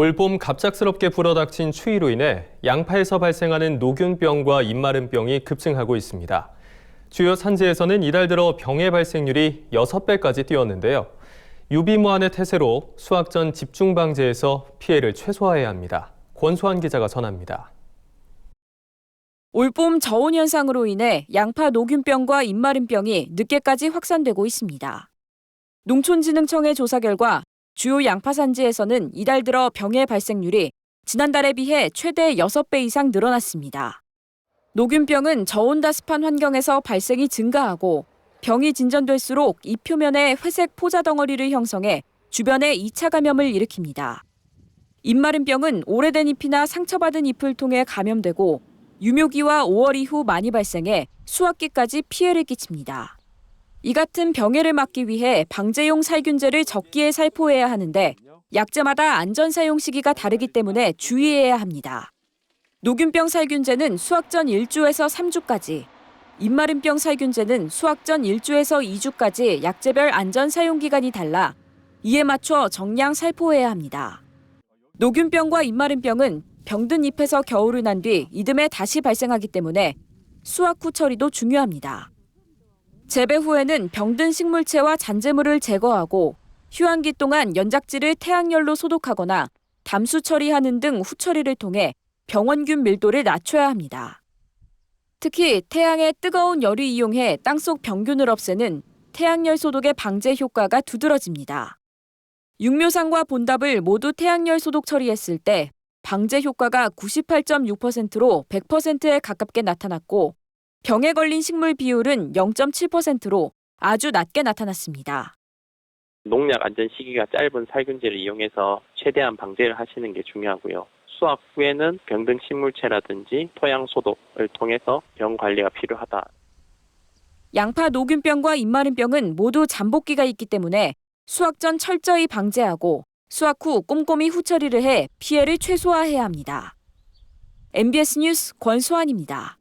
올봄 갑작스럽게 불어닥친 추위로 인해 양파에서 발생하는 노균병과 입마름병이 급증하고 있습니다. 주요 산지에서는 이달 들어 병의 발생률이 6배까지 뛰었는데요. 유비무환의 태세로 수확 전 집중 방제에서 피해를 최소화해야 합니다. 권소환 기자가 전합니다. 올봄 저온 현상으로 인해 양파 노균병과 입마름병이 늦게까지 확산되고 있습니다. 농촌진흥청의 조사 결과 주요 양파 산지에서는 이달 들어 병의 발생률이 지난달에 비해 최대 6배 이상 늘어났습니다. 노균병은 저온다습한 환경에서 발생이 증가하고 병이 진전될수록 잎 표면에 회색 포자 덩어리를 형성해 주변에 2차 감염을 일으킵니다. 입마름병은 오래된 잎이나 상처받은 잎을 통해 감염되고 유묘기와 5월 이후 많이 발생해 수확기까지 피해를 끼칩니다. 이 같은 병해를 막기 위해 방제용 살균제를 적기에 살포해야 하는데 약제마다 안전 사용 시기가 다르기 때문에 주의해야 합니다. 노균병 살균제는 수확 전 1주에서 3주까지, 입마름병 살균제는 수확 전 1주에서 2주까지 약제별 안전 사용 기간이 달라 이에 맞춰 정량 살포해야 합니다. 노균병과 입마름병은 병든 잎에서 겨울을 난 뒤 이듬해 다시 발생하기 때문에 수확 후 처리도 중요합니다. 재배 후에는 병든 식물체와 잔재물을 제거하고 휴한기 동안 연작지를 태양열로 소독하거나 담수 처리하는 등 후처리를 통해 병원균 밀도를 낮춰야 합니다. 특히 태양의 뜨거운 열을 이용해 땅속 병균을 없애는 태양열 소독의 방제 효과가 두드러집니다. 육묘상과 본답을 모두 태양열 소독 처리했을 때 방제 효과가 98.6%로 100%에 가깝게 나타났고 병에 걸린 식물 비율은 0.7%로 아주 낮게 나타났습니다. 농약 안전 시기가 짧은 살균제를 이용해서 최대한 방제를 하시는 게 중요하고요. 수확 후에는 병든 식물체라든지 토양 소독을 통해서 병 관리가 필요하다. 양파 노균병과 입마름병은 모두 잠복기가 있기 때문에 수확 전 철저히 방제하고 수확 후 꼼꼼히 후처리를 해 피해를 최소화해야 합니다. MBS 뉴스 권수환입니다.